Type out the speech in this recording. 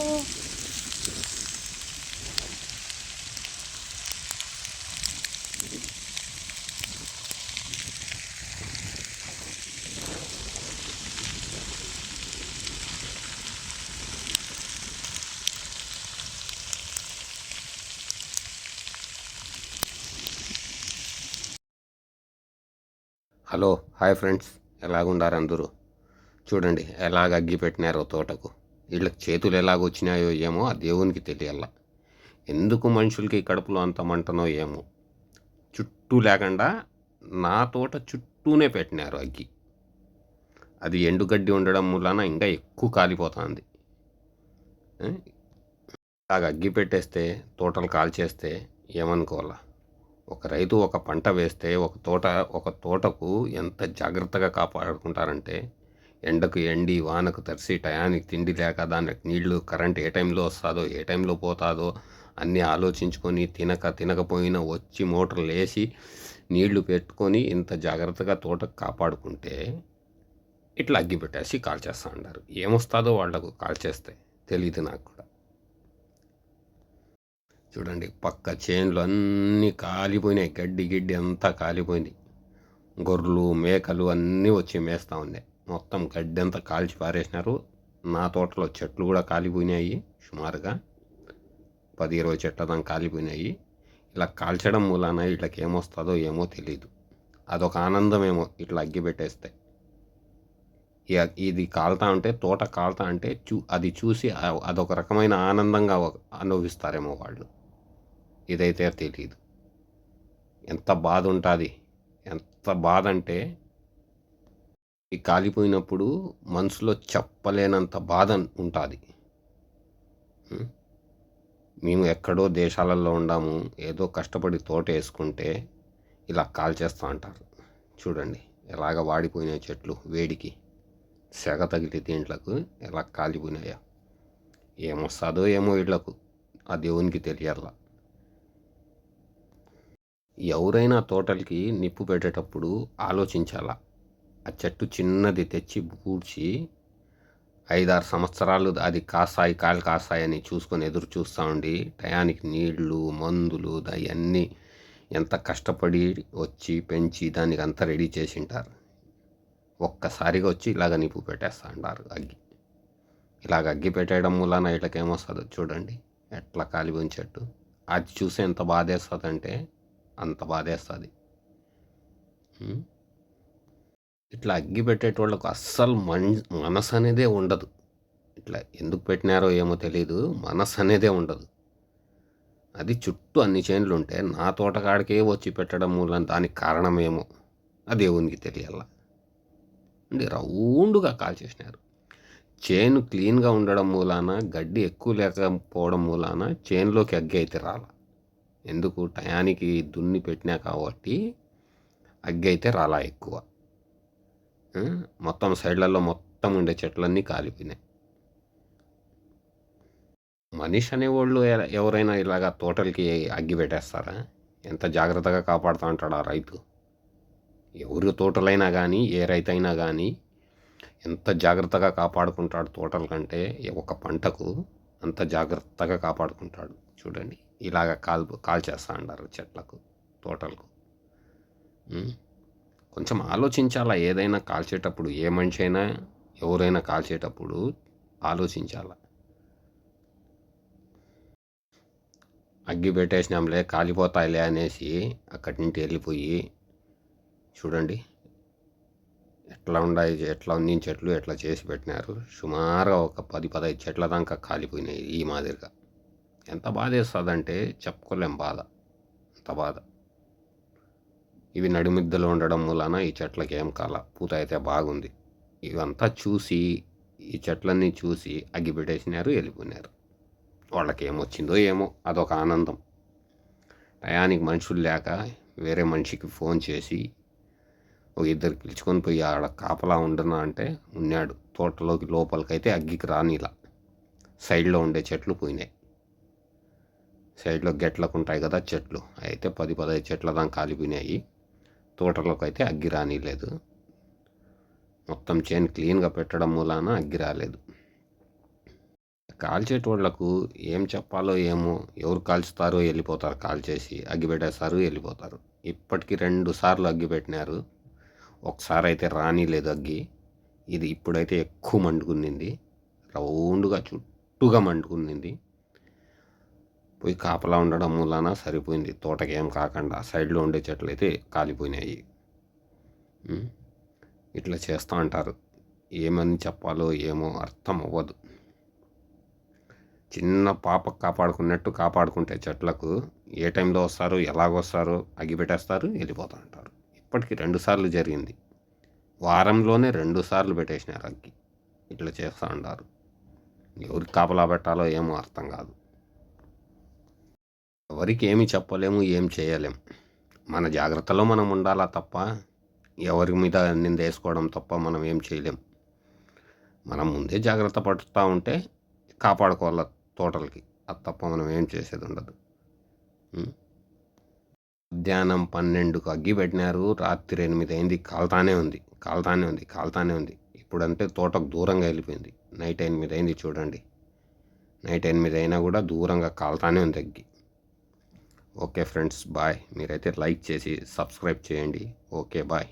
Hello hi friends. ఎలాగుండారు అందరూ? చూడండి ఎలాగ అగ్గి పెట్టినారో తోటకు. వీళ్ళకి చేతులు ఎలాగొచ్చినాయో ఏమో ఆ దేవునికి తెలియాల. ఎందుకు మనుషులకి కడుపులో అంత మంటనో ఏమో. చుట్టూ లేకుండా నా తోట చుట్టూనే పెట్టినారు అగ్గి. అది ఎండుగడ్డి ఉండడం వలన ఇంకా ఎక్కువ కాలిపోతుంది. అలాగ అగ్గి పెట్టేస్తే తోటలు కాల్చేస్తే ఏమనుకోవాలా? ఒక రైతు ఒక పంట వేస్తే ఒక తోట ఒక తోటకు ఎంత జాగ్రత్తగా కాపాడుకుంటారంటే ఎండకు ఎండి వానకు తరిసి టయానికి తిండి లేక దానికి నీళ్ళు కరెంట్ ఏ టైంలో వస్తుందో ఏ టైంలో పోతుందో అన్నీ ఆలోచించుకొని తినక తినకపోయినా వచ్చి మోటార్లు లేచి నీళ్ళు పెట్టుకొని ఇంత జాగ్రత్తగా తోటకు కాపాడుకుంటే ఇట్లా అగ్గి పెట్టేసి కాల్చేస్తూ ఉంటారు ఏమొస్తుందో వాళ్ళకు కాల్చేస్తే తెలియదు నాకు కూడా. చూడండి పక్క చేన్లు అన్నీ కాలిపోయినాయి. గడ్డి గిడ్డి అంతా కాలిపోయింది. గొర్రెలు మేకలు అన్నీ వచ్చి మేస్తూ ఉన్నాయి. మొత్తం గడ్డంతా కాల్చి పారేసినారు. నా తోటలో చెట్లు కూడా కాలిపోయినాయి సుమారుగా. పది ఇరవై చెట్ల దాకా కాలిపోయినాయి. ఇలా కాల్చడం మూలాన వీళ్ళకి ఏమొస్తుందో ఏమో తెలియదు అదొక ఆనందమేమో ఇట్లా అగ్గి పెట్టేస్తే. ఇది కాలుతా ఉంటే తోట కాలుతా అంటే చూ అది చూసి అదొక రకమైన ఆనందంగా అనుభవిస్తారేమో వాళ్ళు. ఇదైతే తెలియదు ఎంత బాధ ఉంటుంది ఎంత బాధ అంటే ఈ కాలిపోయినప్పుడు మనసులో చెప్పలేనంత బాధ ఉంటుంది. మేము ఎక్కడో దేశాలలో ఉండాము ఏదో కష్టపడి తోట వేసుకుంటే ఇలా కాల్చేస్తూ అంటారు. చూడండి ఎలాగ వాడిపోయిన చెట్లు వేడికి. సెగ తగిలి దీంట్లకు ఎలా కాలిపోయినాయా. ఏమొస్తుందో ఏమో వీళ్ళకు. ఆ దేవునికి తెలియాలా ఎవరైనా తోటలకి నిప్పు పెట్టేటప్పుడు ఆలోచించాలా. ఆ చెట్టు చిన్నది తెచ్చి పూడ్చి ఐదారు సంవత్సరాలు అది కాసాయి కాలు కాసాయి అని చూసుకొని ఎదురు చూస్తూ ఉండి టయానికి నీళ్ళు మందులు అవన్నీ ఎంత కష్టపడి వచ్చి పెంచి దానికి అంతా రెడీ చేసి ఉంటారు. ఒక్కసారిగా వచ్చి ఇలాగ నిప్పు పెట్టేస్తా ఉంటారు అగ్గి. ఇలాగ అగ్గి పెట్టేయడం మూలాన ఇట్లకేమొస్తుందో చూడండి. ఎట్లా కాలిపోయిన చెట్టు. అది చూసి ఎంత బాధేస్తుందంటే అంత బాధేస్తుంది. ఇట్లా అగ్గి పెట్టేటోళ్ళకు అస్సలు మన్ మనసు అనేదే ఉండదు. ఇట్లా ఎందుకు పెట్టినారో ఏమో తెలియదు మనసు అనేదే ఉండదు. అది చుట్టూ అన్ని చేనులు ఉంటే నా తోటకాడికే వచ్చి పెట్టడం మూలం దానికి కారణమేమో ఆ దేవునికి తెలియాల? అంటే రౌండ్గా కాల్చేసినారు చేను క్లీన్గా ఉండడం మూలాన గడ్డి ఎక్కువ లేకపోవడం మూలాన చేన్లోకి అగ్గి అయితే రాల. ఎందుకు? టయానికి దున్ని పెట్టినా కాబట్టి అగ్గి అయితే రాలా ఎక్కువ. మొత్తం సైడ్లలో మొత్తం ఉండే చెట్లన్నీ కాలిపోయినాయి. మనిషి అనేవాళ్ళు ఎవరైనా ఇలాగా తోటలకి అగ్గి పెట్టేస్తారా? ఎంత జాగ్రత్తగా కాపాడుతూ ఉంటాడు ఆ రైతు? ఎవరి తోటలైనా కానీ ఏ రైతు అయినా కానీ ఎంత జాగ్రత్తగా కాపాడుకుంటాడు తోటల కంటే ఒక పంటకు అంత జాగ్రత్తగా కాపాడుకుంటాడు. చూడండి ఇలాగ కాల్ కాల్ చేస్తూ ఉంటారు చెట్లకు తోటలకు. కొంచెం ఆలోచించాలా? ఏదైనా కాల్చేటప్పుడు ఏ మనిషి అయినా ఎవరైనా కాల్చేటప్పుడు ఆలోచించాల? అగ్గి పెట్టేసినాంలే కాలిపోతాయిలే అనేసి అక్కడి నుంచి వెళ్ళిపోయి చూడండి. ఎట్లా ఉన్నాయి ఎట్లా ఉంది చెట్లు ఎట్లా చేసి పెట్టినారు. సుమారుగా ఒక పది పదహైదు చెట్ల దాకా కాలిపోయినాయి ఈ మాదిరిగా. ఎంత బాధ వేస్తుందంటే చెప్పుకోలేం బాధ. అంత బాధ. ఇవి నడిమిద్దలు ఉండడం వలన ఈ చెట్లకి ఏం కాల పూత అయితే బాగుంది. ఇవంతా చూసి ఈ చెట్లన్నీ చూసి అగ్గిపెట్టేసినారు వెళ్ళిపోయినారు. వాళ్ళకి ఏమొచ్చిందో ఏమో అదొక ఆనందం. టయానికి మనుషులు లేక వేరే మనిషికి ఫోన్ చేసి ఒక ఇద్దరు పిలుచుకొని పోయి ఆడ కాపలా ఉండనా అంటే ఉన్నాడు. తోటలోకి లోపలికైతే అగ్గికి రానిలా. సైడ్లో ఉండే చెట్లు పోయినాయి. సైడ్లో గెట్లకు ఉంటాయి కదా చెట్లు అయితే పది పదహైదు చెట్ల దాకా కాలిపోయినాయి. తోటలోకి అయితే అగ్గి రానిలేదు. మొత్తం చేను క్లీన్గా పెట్టడం మూలాన అగ్గి రాలేదు. కాల్చేటోళ్ళకు ఏం చెప్పాలో ఏమో ఎవరు కాల్చుతారో వెళ్ళిపోతారు కాల్చేసి అగ్గి పెట్టేస్తారు వెళ్ళిపోతారు. ఇప్పటికి రెండు సార్లు అగ్గి పెట్టినారు. ఒకసారి అయితే రానిలేదు అగ్గి. ఇది ఇప్పుడైతే ఎక్కువ మండుకునింది. రౌండ్గా చుట్టూగా మండుకునింది. పోయి కాపలా ఉండడం మూలాన సరిపోయింది. తోటకి ఏం కాకుండా సైడ్లో ఉండే చెట్లు అయితే కాలిపోయినాయి ఇట్లా చేస్తూ ఉంటారు ఏమని చెప్పాలో ఏమో అర్థం అవ్వదు. చిన్న పాప కాపాడుకున్నట్టు కాపాడుకుంటే చెట్లకు ఏ టైంలో వస్తారు ఎలాగొస్తారు అగిపెట్టేస్తారు వెళ్ళిపోతూ ఉంటారు ఇప్పటికి రెండు సార్లు జరిగింది. వారంలోనే రెండు సార్లు పెట్టేసినారు అగ్గి. ఇట్లా చేస్తూ ఉంటారు ఎవరికి కాపలా పెట్టాలో ఏమో అర్థం కాదు. ఎవరికి ఏమి చెప్పలేము ఏం చేయలేం. మన జాగ్రత్తలో మనం ఉండాలా తప్ప ఎవరి మీద నింద వేసుకోవడం తప్ప మనం ఏం చేయలేం. మనం ముందే జాగ్రత్త పడుతూ ఉంటే కాపాడుకోవాలి తోటలకి. అది తప్ప మనం ఏం చేసేది ఉండదు. మధ్యాహ్నం పన్నెండుకు అగ్గి పెట్టినారు రాత్రి ఎనిమిది అయింది కాలుతానే ఉంది కాలుతానే ఉంది కాలుతానే ఉంది. ఇప్పుడంటే తోటకు దూరంగా వెళ్ళిపోయింది. నైట్ ఎనిమిది అయింది చూడండి. నైట్ ఎనిమిది అయినా కూడా దూరంగా కాలుతానే ఉంది అగ్గి. Okay friends bye. మీరైతే లైక్ చేసి సబ్స్క్రైబ్ చేయండి. Okay bye.